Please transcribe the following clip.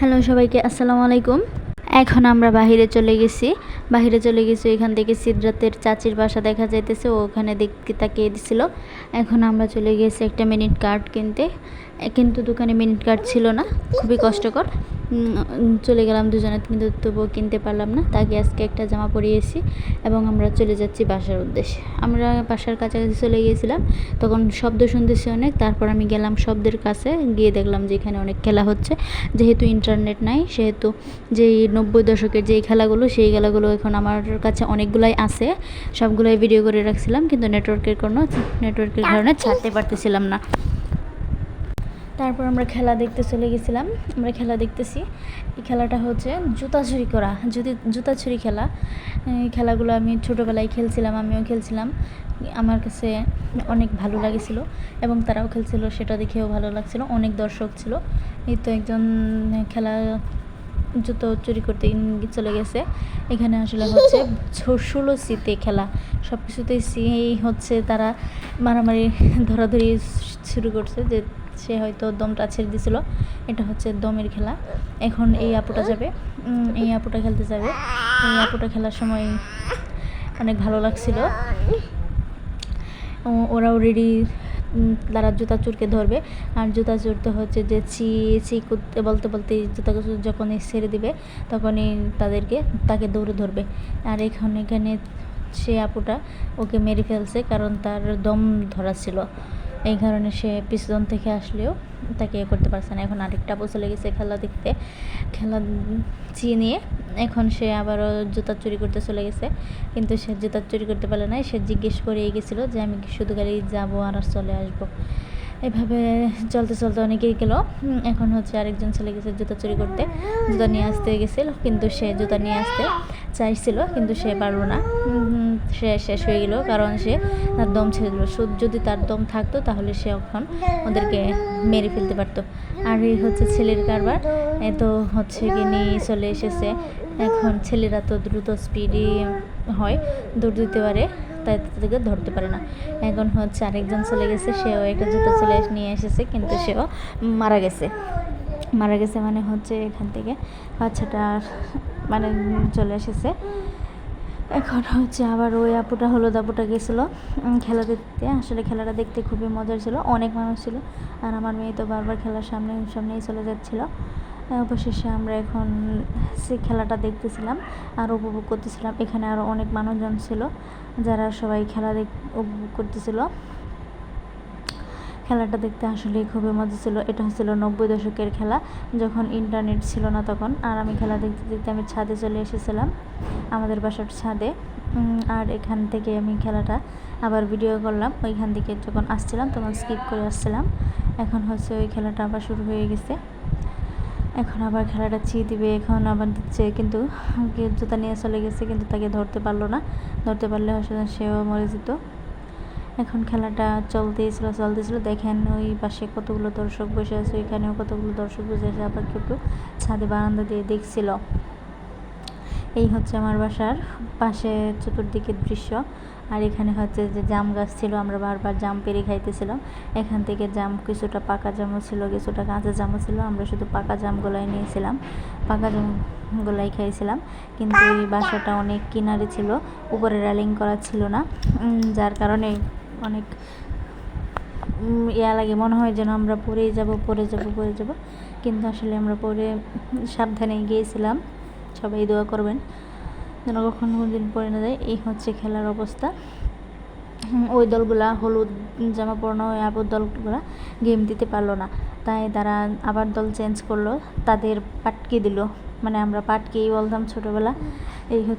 Hello সবাইকে, আসসালামু আলাইকুম। এখন আমরা বাহিরে চলে গেছি। বাহিরে চলে গেছি, এখান থেকে সিদ্ধার্থের চাচির বাসা দেখা যাইতেছে, ও ওখানে দেখতে তাকিয়ে দিছিল। এখন আমরা চলে গেছি একটা মিনিট কার্ড কিনতে। কিন্তু দোকানে মিনিট কার্ড ছিল না, খুবই কষ্টকর। চলে গেলাম দুজনে, কিন্তু তবুও কিনতে পারলাম না। তাকে আজকে একটা জামা পরিয়েছি এবং আমরা চলে যাচ্ছি বাসার উদ্দেশ্যে। আমরা বাসার কাছাকাছি চলে গিয়েছিলাম, তখন শব্দ শুনতেছি অনেক। তারপর আমি গেলাম শব্দের কাছে, গিয়ে দেখলাম যে এখানে অনেক খেলা হচ্ছে। যেহেতু ইন্টারনেট নাই, সেহেতু যেই নব্বই দশকের যেই খেলাগুলো, সেই খেলাগুলো এখন আমার কাছে অনেকগুলাই আছে। সবগুলোই ভিডিও করে রাখছিলাম, কিন্তু নেটওয়ার্কের কোনো নেটওয়ার্কের কারণে ছাড়তে পারতেছিলাম না। তারপর আমরা খেলা দেখতে চলে গেছিলাম। আমরা খেলা দেখতেছি। এই খেলাটা হচ্ছে জুতা চুরি করা, যদি জুতা চুরি খেলা। এই খেলাগুলো আমি ছোটোবেলায় খেলছিলাম, আমিও খেলছিলাম। আমার কাছে অনেক ভালো লাগেছিল এবং তারাও খেলছিল, সেটা দেখেও ভালো লাগছিল। অনেক দর্শক ছিল। এই তো একজন খেলা জুতো চুরি করতে চলে গেছে। এখানে আসলে হচ্ছে ষোলো সিতে খেলা। সব কিছুতেই সি হচ্ছে তারা মারামারি, ধরাধরি শুরু করছে যে সে হয়তো দমটা ছেড়ে দিছিল। এটা হচ্ছে দমের খেলা। এখন এই আপুটা যাবে। এই আপুটা খেলতে যাবে। এই আপুটা খেলার সময় অনেক ভালো লাগছিল। ওরা অলরেডি তারা জুতা চুরকে ধরবে। আর জুতা চুরতে হচ্ছে যে চি চি করতে বলতে বলতে জুতা যখনই ছেড়ে দিবে, তখনই তাদেরকে, তাকে দৌড়ে ধরবে। আর এখন এখানে সে আপুটা ওকে মেরে ফেলছে কারণ তার দম ধরা ছিল। এই কারণে সে পিছন থেকে আসলেও তাকে এ করতে পারছে না। এখন আরেকটা আপু চলে গেছে খেলা দেখতে। খেলা চিয়ে নিয়ে এখন সে আবারও জুতা চুরি করতে চলে গেছে। কিন্তু সে জুতা চুরি করতে পারলে না সে জিজ্ঞেস করেই গেছিল যে আমি শুধু গাড়ি যাব আর চলে আসব। এভাবে চলতে চলতে অনেকেই গেল। এখন হচ্ছে আরেকজন চলে গেছে জুতা চুরি করতে। জুতা নিয়ে আসতে গেছিল, কিন্তু সে জুতা নিয়ে আসতে চাইছিল, কিন্তু সে পারল না। সে শেষ হয়ে গেল, কারণ সে তার দম ছেড়ে দিল। সু- যদি তার দম থাকতো, তাহলে সে এখন ওদেরকে মেরে ফেলতে পারতো। আর এই হচ্ছে ছেলের কারবার। তো হচ্ছে কি নিয়ে চলে এসেছে। এখন ছেলেরা তো দ্রুত স্পিডই হয়, দৌড় দিতে পারে, তাই তাদেরকে ধরতে পারে না। এখন হচ্ছে আরেকজন চলে গেছে, সেও একটা জুতো এসে- নিয়ে এসেছে, কিন্তু সেও মারা গেছে। মারা গেছে মানে হচ্ছে এখান থেকে বাচ্চাটা মানে চলে এসেছে। এখন হচ্ছে আবার ওই আপুটা হলুদ আপুটা গেছিল। খেলা দেখতে। আসলে খেলাটা দেখতে খুবই মজার ছিল, অনেক মানুষ ছিল। আর আমার মেয়ে তো বারবার খেলার সামনে, সামনেই চলে যাচ্ছিল। অবশেষে আমরা এখন সে খেলাটা দেখতেছিলাম আর উপভোগ করতেছিলাম। এখানে আরও অনেক মানুষজন ছিল যারা সবাই খেলা দেখ, উপভোগ করতেছিল। খেলাটা দেখতে আসলেই খুবই মজা ছিল। এটা হচ্ছিল নব্বই দশকের খেলা, যখন ইন্টারনেট ছিল না তখন। আর আমি খেলা দেখতে দেখতে আমি ছাদে চলে এসেছিলাম, আমাদের বাসার ছাদে। আর এখান থেকে আমি খেলাটা আবার ভিডিও করলাম। ওইখান থেকে যখন আসছিলাম, তখন স্কিপ করে আসছিলাম। এখন হচ্ছে ওই খেলাটা আবার শুরু হয়ে গেছে। এখন আবার খেলাটা ছি দিবে, এখন আবার দিচ্ছে। কিন্তু জুতা নিয়ে চলে গেছে, কিন্তু তাকে ধরতে পারল না। ধরতে পারলে হয়তো সেও মরে যেত। এখন খেলাটা চলতেই ছিল চলতেছিল। দেখেন ওই পাশে কতগুলো দর্শক বসে আছে, ওইখানেও কতগুলো দর্শক বসে আছে। আবার কেউ কেউ ছাদে বারান্দা দিয়ে দেখছিল। এই হচ্ছে আমার বাসার পাশে চতুর্দিকের দৃশ্য। আর এখানে হচ্ছে যে জাম গাছ ছিল, আমরা বারবার জাম পেরে খাইতেছিলাম। এখান থেকে জাম কিছুটা পাকা জামও ছিল, কিছুটা কাঁচা জামও ছিল। আমরা শুধু পাকা জাম জামগুলাই নিয়েছিলাম, পাকা জাম জামগুলাই খাইছিলাম। কিন্তু এই বাসাটা অনেক কিনারে ছিল, উপরে রেলিং করা ছিল না। যার কারণে অনেক ইয়া লাগে, মনে হয় যেন আমরা পড়েই যাব, পড়ে যাব পড়ে যাব। কিন্তু আসলে আমরা পরে সাবধানে গিয়েছিলাম। সবাই দোয়া করবেন, যেন কখন কখনো দিন পরে না যায়। এই হচ্ছে খেলার অবস্থা। ওই দলগুলা, হলুদ জামা পরানো, ওই আবুর দলগুলা গেম দিতে পারল না। তাই তারা আবার দল চেঞ্জ করল। তাদের পাটকে দিল। মানে আমরা পাটকেই বলতাম ছোটোবেলা। এই হচ্ছে